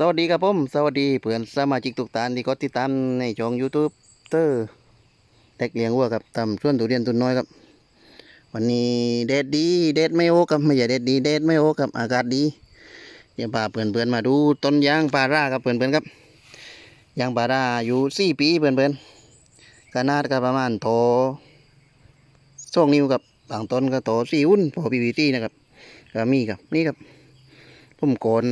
สวัสดีครับผมสวัสดีเพื่อนสมาชิกทุกท่านที่กดติดตามในช่อง YouTube เตอร์เด็กเลี้ยงวัวครับตำส่วนตุเรียนตุนน้อยครับ วันนี้เดดดีเดดไม่โอครับไม่ใช่เดดดีเดดไม่โอครับอากาศดีเดี๋ยวพาเพื่อนเพื่อนมาดูต้นยางปาราครับเพื่อนเพื่อนครับยางปาราอยู่สี่ปีเพื่อนเพื่อนขนาดก็ประมาณโถสองนิ้วครับบางต้นก็โถสี่อุ้นพอพีวีตีนะครับก็มีครับนี่ครับผมโกน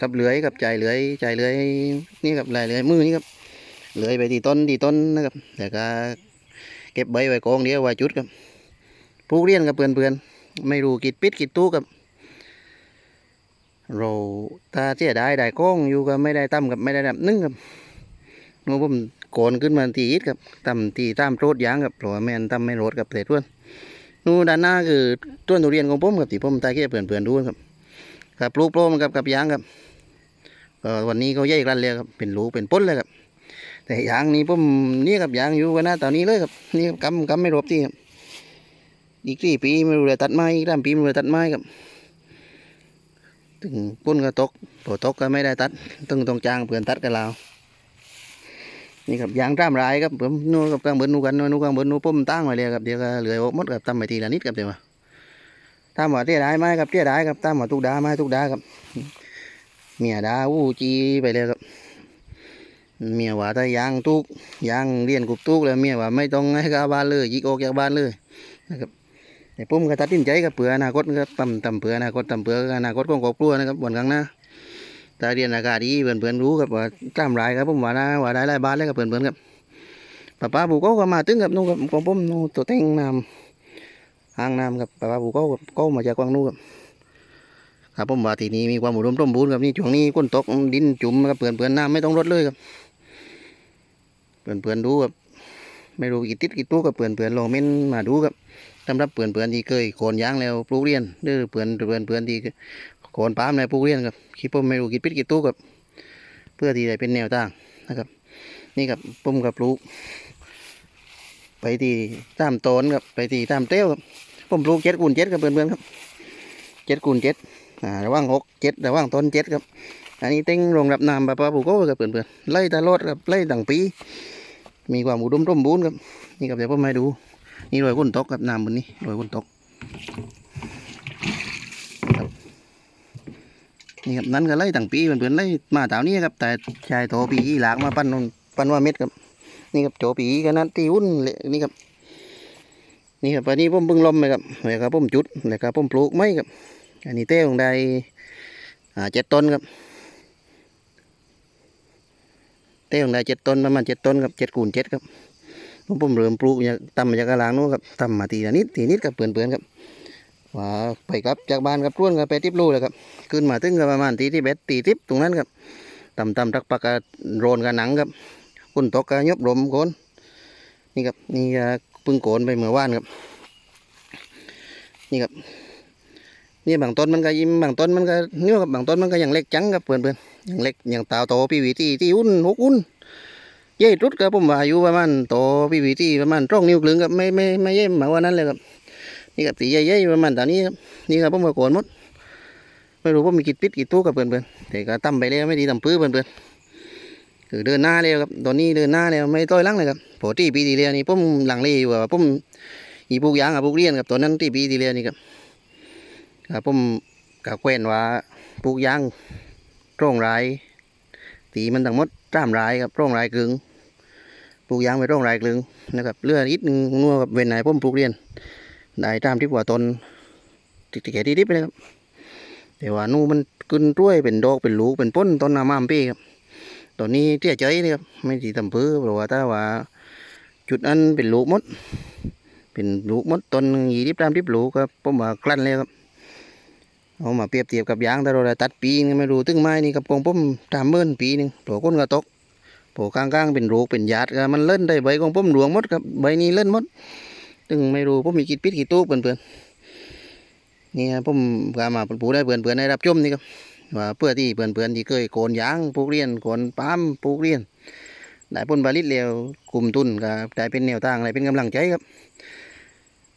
กับเลื้อยกับใจเลื้อยใจเลื้อยนี่กับลายเลื้อยมือนี่ครับเลื้อยไปที่ต้นที่ต้นนะครับแต่ก็เก็บใบไว้กองเดียวไว้จุดครับปลูกเรียนกับเพื่อนเพื่อนๆไม่รู้กิดปิดกิดตู้กับเราถ้าเสียได้ได้กองอยู่ก็ไม่ได้ตั้มกับไม่ได้ดับนึ่งครับงูผมโกนขึ้นมาตีอิดกับตั้มตีตามโรดยางกับเพราะว่าแม่นตั้มไม่โรดกับเศษต้วนนู่นด้านหน้าคือต้นทุเรียนของผมกับที่ผมตายแค่เพื่อนเพื่อนๆดูครับ ครับปลูกโปรมกับกับยางครับก็วันนี้เขาแยกกันเลยครับเป็นรูเป็นป้นเลยครับ แต่ยางนี้ผมนี่กับยางอยู่กันนะตอนนี้เลยครับนี่กำกำไม่รบที่ครับอีกสี่ปีไม่รู้เลยตัดไม้อีกสามปีไม่รู้เลยตัดไม้ครับถึงป้นก็ตกพอตกก็ไม่ได้ตัดต้องต้องจ้างเพื่อนตัดกันแล้วนี่ครับยางตามรายครับผมนู่นกับกลางเบิร์นูกันนู่นกลางเบิร์นูผมตั้งไว้เลยครับเดี๋ยวก็เหลือหมดครับทำไปทีละนิดครับเดี๋ยวมา ตามว่าเตี้ยได้ไหมครับเตี้ยได้ครับตามว่าทุกดาไหมทุกดาครับ เมียดาอู้จีไปเลยครับ เมียว่าถ้ายางทุกยางเรียนกุบทุกแล้วเมียว่าไม่ต้องให้กาบ้านเลยยิกออกจากบ้านเลยนะครับแต่ผมก็ตัดสินใจกับเผื่ออนาคตครับต่ำต่ำเผื่ออนาคตต่ำเผื่ออนาคตของครอบครัวนะครับวันข้างหน้าถ้าเรียนอากาศดีเพื่อนเพื่อนรู้ครับว่าตามรายครับผมว่านะว่าได้หลายบ้านเลยครับเพื่อนเพื่อนครับป้าป้าบุกก็มาถึงกับนู่นครับของผมนู่นตัวแต่งนำ ห้างน้ำครับปลาบูก็ก็มาจากกวางนู้นครับครับผมว่าทีนี้มีความอุดมสมบูรณ์ครับนี่ช่วงนี้ก้นตกดินจุ่มครับเปื่อนเปื่อนน้ำไม่ต้องรดเลยครับเปื่อนเปื่อนดูครับไม่รู้กี่ติดกี่ตู้กับเปื่อนเปื่อนลองเม่นมาดูครับสำหรับเปื่อนเปื่อนที่เคยโคนยางแล้วปลูกเรียนหรือเปื่อนเปื่อนเปื่อนที่โคนปาล์มแล้วปลูกเรียนครับคิดผมไม่รู้กี่ปิดกี่ตู้ครับเพื่อที่จะเป็นแนวตั้งนะครับ นี่ครับผมกับปลูก ไปที่ตามต้นครับไปที่ตามเต้วครับผมปลูกเจ็ดคูณเจ็ดครับเพื่อนๆครับเจ็ดคูณเจ็ดอ่าระหว่างหกเจ็ดระหว่างต้นเจ็ดครับ อันนี้เต็งรองรับน้ำปลาปลาปูโก้ครับเพื่อนๆไล่ตลอดครับไล่ตั้งปี มีความอุดมสมบูรณ์ครับนี่ครับเดี๋ยวผมให้ดู นี่รอยก้นตกครับน้ำบนนี้รอยก้นตกนี่ครับนั้นก็ไล่ตั้งปีเพื่อนๆไล่มาแถวนี้ครับแต่ชายโตปีหลากมาปั้นนนปั้นว่าเม็ดครับ นี่ครับโจปีกันนั้นตีวุ่นเลยนี่ครับนี่ครับอันนี้ผมเพิ่งล้มไปครับแล้วก็ผมจุดแล้วก็ผมปลูกไม้ครับ อันนี้เต้ของได้อ่าเจ็ดต้นครับ เต้ของได้เจ็ดต้นประมาณเจ็ดต้นครับเจ็ดคูณเจ็ดครับผมผมเริ่มปลูกอย่างต่ำมาจากกลางนู้นครับต่ำมาทีนิดทีนิดกับเปลื่อนๆครับว่าไปครับจากบ้านครับร่วนกับไปทิพลูเลยครับขึ้นมาถึงก็ประมาณตีที่เบ็ดตีทิพตรงนั้นครับต่ำๆทักปักกระโรนกับหนังครับ คุณตกกะยบลมโกนนี่ครับนี่ก็เพิ่งโกนไปเมื่อวานครับ นี่ครับนี่บางต้นมันก็ยิ้มบางต้นมันก็เนี่ยครับบางต้นมันก็ยังเล็กจังครับเพื่อนเพื่อนๆยังเล็กยังตาโตพี่วีที่ที่อุ่นหกอุ่นเย่รุดครับผมว่าอายุประมาณโตพี่วีที่ประมาณตรงนิ้วกลึงครับไม่ไม่ไม่เย่หมากกว่านั้นเลยครับนี่ครับตีใหญ่ๆประมาณตอนนี้ครับนี่ครับผมก็โกนหมดไม่รู้ว่ามีกี่ปิดกี่ตู้กับเพื่อนเพื่อนแต่ก็ตั้มไปแล้วไม่ดีตั้มพื้นเพื่อนเพื่อน คือเดินหน้าแล้วครับตอนนี้เดินหน้าแล้วไม่ต้อยลังเลยครับปกติปีที่แล้วนี่ผมหลังเลอยู่ว่าผมอีปลูกยางกับปลูกเรียนกับตัวนั้นที่ปีที่แล้วนี่ครับครับผมกับแควนว่าปลูกยางร่องรายตีมันทั้งหมดสามรายครับร่องรายกลึงปลูกยางไปร่องรายกลึงนะครับเลือนิดนึงนัวกับเวนไหนผมปลูกเรียนได้ตามที่ว่าตนติดแก่ที่ดิบเลยครับแต่ว่านู่มันขึ้นต้วยเป็นดอกเป็นลูกเป็นป้นต้นน้ำมันพี่ครับ ตอนนี้เตี้ยใจนี่ครับไม่ตีตำพื้เพราะว่าถ้าว่า จุดนั้นเป็นลูกมด เป็นลูกมดต้นยี่สิบสามสิบลูกครับผมว่ากลั้นเลยครับเอามาเปรียบเทียบกับยางแต่เราได้ตัดปีนไม่รู้ตึงไม้นี่กับกองผมตามเมื่นปีหนึงตัวก้นก็ตกโผล่กลางๆเป็นลูกเป็นหยาดก็มันเล่นได้ใบของผมหลวงมดครับใบนี้เล่นมดตึงไม่รู้ผมมีกิดปิดกี่ตู้เพื่อนๆนี่ผมพามาปูได้เพื่อนๆได้รับชมนี่ครับ ว่าเพื่อที่เพื่อนๆที่เคยโกนยางปลูกเรียนโกนปาล์มปลูกเรียนได้ผลผลิตแล้วกลุ่มทุนก็ได้เป็นแนวทางได้เป็นกำลังใจครับ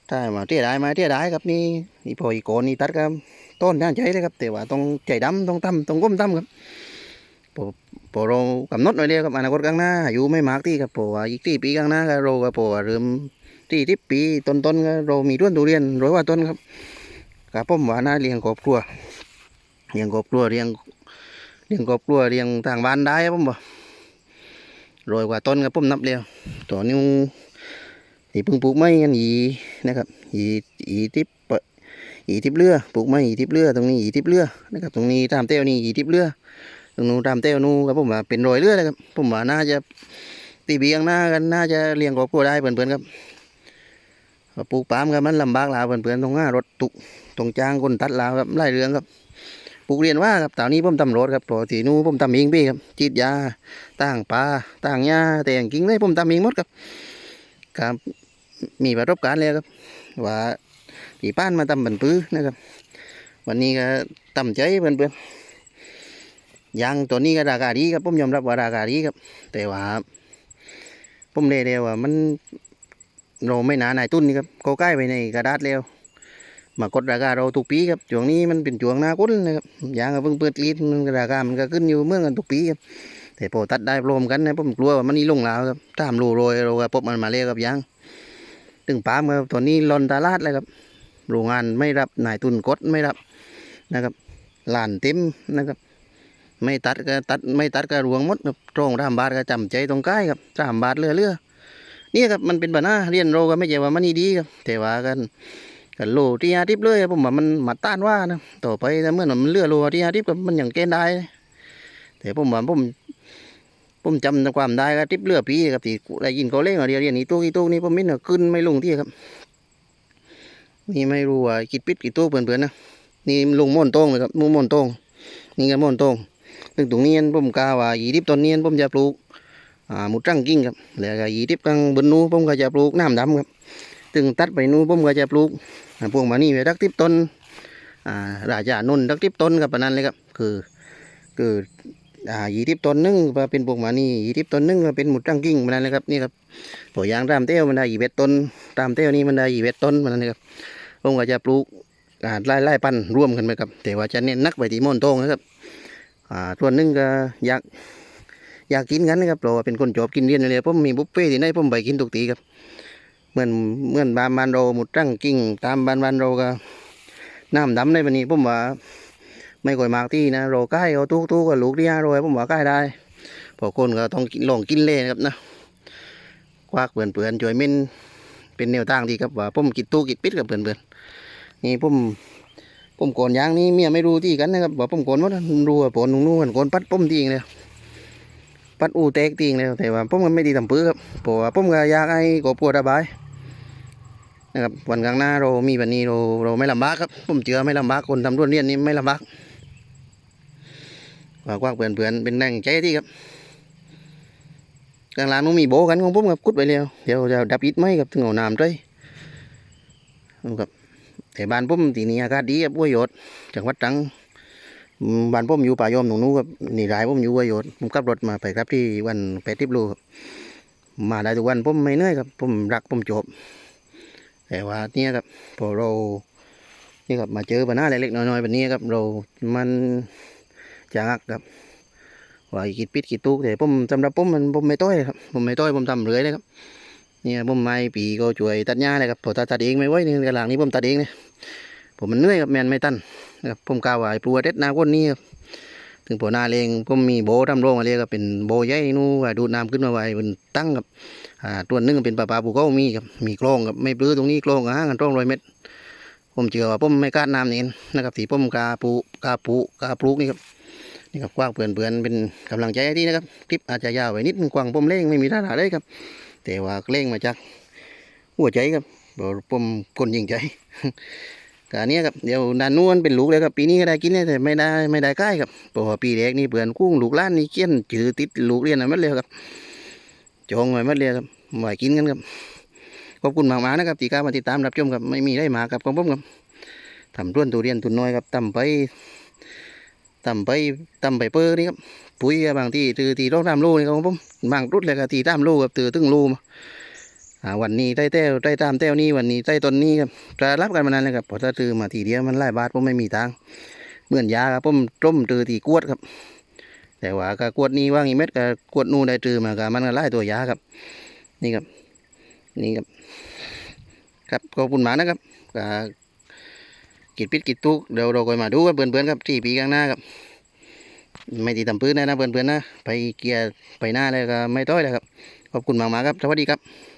ถ้ามาเตี้ยได้มาเตี้ยได้ครับนี่นี่พออีโกนนี่ตัดครับต้นน่าใจเลยครับ แต่ว่าต้องใจดำต้องตั้มต้องก้มตั้มครับพอพอเรากำหนดไว้เดียวกับอนาคตข้างหน้าอายุไม่มากที่ครับเพราะว่าอีกที่ปีข้างหน้าก็เราก็พอว่าเริ่มที่ที่ปีต้นๆก็เรามีต้นทุเรียนร้อยว่าต้นครับกับผมว่าน่าเลี้ยงครอบครัว เลี้ยงครอบครัวเลี้ยงเลี้ยงครอบครัวเลี้ยงทางบ้านได้ครับผมบ่ร้อยกว่าต้นครับผมนับเดียวตัวนี้ที่เพิ่งปลูกไม้กันอีนะครับอีอีทิพเปอีทิพเรือปลูกไม้อีทิพเรือตรงนี้อีทิพเรือนะครับตรงนี้ตามเต้วนี่อีทิพเรือตรงนู้นตามเต้วนู้นครับผมว่าเป็นรอยเลือดนะครับผมว่าน่าจะตีเบียงหน้ากันน่าจะเลี้ยงครอบครัวได้เพื่อนๆครับปลูกปามครับมันลำบากลาวเพื่อนๆตรงหน้ารถตุกตรงจ้างคนตัดลาวครับไล่เรื่องครับ ปลูกเรียนว่าครับตอนนี้ผมทำรถครับปกตินู้ผมทำเองพี่ครับจีดยาตั้งปลาตั้งหญ้าแต่งกิ่งเลยผมทำเองหมดครับครับมีประสบการณ์เลยครับ ว่าปีป้านมาทำบันปื้อนะครับ วันนี้ก็ตั้มใจเพื่อนๆยางตัวนี้ก็ราคาดีครับผมยอมรับว่าราคาดีครับ แต่ว่าผมเลยเดียวว่ามันเราไม่หนาหนายตุ้นนี่ครับเขาใกล้ไปในกระดาษแล้ว มากดราคาเราทุกปีครับช่วงนี้มันเป็นช่วงหน้ากุ้นนะครับยางก็เพิ่งเปิดลีดมันกราคามันก็ขึ้นอยู่เมื่อกันทุกปีครับแต่พอตัดได้รวมกันนะผมกลัวว่ามันนี่ลงแล้วครับตามรูโรยเราก็พบมันมาเรียครับยางตึงปามครับตัวนี้ลอนตลาดเลยครับโรงงานไม่รับนายทุนกดไม่รับนะครับลานเต็มนะครับ ไม่ตัดก็ตัดไม่ตัดก็รวงหมดครับตรงสามบาทก็จำใจตรงใกล้ครับสามบาทเรื่อเรื่อนี่ครับมันเป็นปัญหาเรียนโรก็ไม่ใช่ว่ามันนี่ดีครับแต่ว่ากัน กันโลที่อาทิตย์เลยผมว่ามันมาต้านว่านะต่อไปถ้าเมื่อมันเรือโลที่อาทิตย์ก็มันอย่างเกณฑ์ได้แต่ผมว่าผมผมจำความได้ก็ทิปเรือปีครับที่ได้ยินเขาเล่นว่าเรียนเรียนนี้ตู้กี่ตู้นี่ผมมินว่าขึ้นไม่ลงที่ครับนี่ไม่รู้ว่าคิดปิดกี่ตู้เพื่อนๆนะนี่ลงม่อนโต้งเลยครับมุมม่อนโต้งนี่ก็ม่อนโต้งซึ่งตรงนี้ผมกาว่ายีดิบต้นนี้ผมจะปลูกอ่ามุดรังกิ้งครับแล้วก็ยีดิบกลางบนนู้ผมก็จะปลูกน้ำดำครับ ซึ่งตัดไปนู้ผมก็จะปลูกพวกมานี่ไว้รักทิบต้นอ่าราชานนรักทิบต้นครับปนั้นเลยครับคือคืออ่ายีดิบต้นหนึงก็เป็นพวกมานี่ยีดิบต้นหนึงก็เป็นหมุดรังกิ้งปนั้นเลยครับนี่ครับพวยางตามเต้วมันได้ยีเบ็ดต้นตามเต้วนี่มันได้ยีเบ็ดต้นปนั้นเลยครับผมก็จะปลูกอ่าไล่ไล่ปันร่วมกันไปครับแต่ว่าจะเน้นนักไปที่ม่อนโต้งนะครับอ่าส่วนหนึ่งก็อยากอยากกินกันนะครับเพราะว่าเป็นคนชอบกินเรียนเลยผมมีบุฟเฟ่ที่ไหนผมไปกินทุกทีครับ เหมือนเหมือนบานบานเราหมุดตั้งกิ่งตามบานบานเราก็น้ำดำในวันนี้ผมว่าไม่ค่อยมากที่นะเราใกล้เอาตู้ตู้กับลูกที่ห้าร้อยผมว่าใกล้ได้พอคนก็ต้องลองกินเล่นครับนะควักเปื่อนเปื่อนๆช่วยเม่นเป็นแนวทางทีครับว่าผมกินตู้กินปิดกับเปื่อนเปื่อนนี่ผมผมโกนยางนี่เมียไม่รู้ที่กันนะครับว่าผมโกนหมดอะรู้ว่าผมนุ่งนู่นโกนปัดผมทิ้งเลยปัดอูแตกทิ้งเลยแต่ว่าผมก็ไม่ดีทำปื้อครับเพราะว่าผมก็อยากให้กบปวดระบาย นะครับวันข้างหน้าเรามีวันนี้เราเราไม่ลำบากครับผมเชื่อไม่ลำบากคนทำรวดเรียนนี่ไม่ลำบากว่ากว้างเปื่อนเปื่อนเป็นแรงใจที่ครับกลางลานนู้นมีโบกันของผมครับกุดไปแล้วเดี๋ยวจะดับอิดไหมครับถึงเอาน้ำด้วยครับแต่บ้านผมทีนี้อากาศดีครับห้วยโยดจังหวัดตรังบ้านผมอยู่ป่ายอมหนูนู้ครับนี่รายผมอยู่ห้วยโยดผมขับรถมาไปครับที่วันแปดทิบลูครับมาได้ทุกวันผมไม่เหนื่อยครับผมรักผมจบ แต่ว่าเนี่ยครับพอเรานี่ครับมาเจอปัญหาเล็กๆน้อยๆแบบนี้ครับเรา มันจะงักครับว่ากิดปิดกิดตุกแต่ผมสำหรับผมมันผมไม่ต้อยครับผมไม่ต้อยผมทำเรื่อยเลยครับเนี่ยผมไม่ปีก็ช่วยตัดหญ้าเลยครับผมตัดตัดเองไม่ไหวในกระหลังนี้ผมตัดเองเนี่ยผมมันเหนื่อยครับแมนไม่ตันนะครับผมกาวาไอ้ปลัวเด็ดนาก้นนี้ครับ ถึงผมหน้าเลงผมมีโบทำโรงอะไรก็เป็นโบใหญ่นู่นว่าดูดน้ำขึ้นมาไว้บนตั้งครับอ่าตัวนึงก็เป็นปลาปลาภูเขามีครับมีกล้องครับไม่ปลื้อตรงนี้กล้องห่างกันต้องร้อยเมตรผมเชื่อว่าผมไม่กล้าน้ำนี่นะครับที่ผมกาปูกาปูกาปลูกนี่ครับนี่ครับกว้างเปลื่อนเปลื่อนเป็นกำลังใจให้ดีนะครับคลิปอาจจะยาวไปนิดกว้างผมเล่งไม่มีท่าทางเลยครับ แต่ว่าเล่งมาจากหัวใจครับผมคนยิงใจ กอันเนี้ยครับเดี๋ยวด้านนู้นเป็นลูกเลยครับปีนี้ก็ได้กินเนี่ยแต่ไม่ได้ไม่ได้ใกล้ครับเพราะว่าปีแรกนี่เปื่อนกุ้งลูกล้านนี่เกี้ยนจือติดลูกเรียนอะไรมัดเลยครับจองไว้มัดเลยครับไว้กินกันครับขอบคุณมากๆนะครับที่กล้ามาติดตามรับชมครับไม่มีได้มาครับของผมครับทำต้นทุเรียนทุนน้อยครับทำไปทำไปทำไปเปอร์นี่ครับปุ๋ยบางที่ตือตีร้องตามลูนี่ครับของผมบางรุดเลยก็ตีตามลูครับตือตึ้งลูมา อ่าวันนี้ได้แต้วได้ตามแต้วนี้วันนี้ได้ต้นนี้ครับจะรับกันมานานเลยครับพอถ้าตือมาทีเดียวมันไล่บาทผมไม่มีทางเหมือนยาครับผมต้มตือตีกวดครับ แต่ว่าก็กวดนี้ว่างอีเม็ดก็กวดนู่นได้จือมาก็มันก็ไล่ตัวยาครับ นี่ครับ นี่ครับ ครับขอบคุณมากนะครับก็กิดปิดกิดตุกเดี๋ยวเราก็มาดูกันเพื่อนๆครับที่ปีข้างหน้าครับไม่ตีตำพื้นนะนะเพื่อนๆนะ ไปเกียร์ไปหน้าเลยก็ไม่ต้อยเลยครับ ขอบคุณมากๆครับ สวัสดีครับ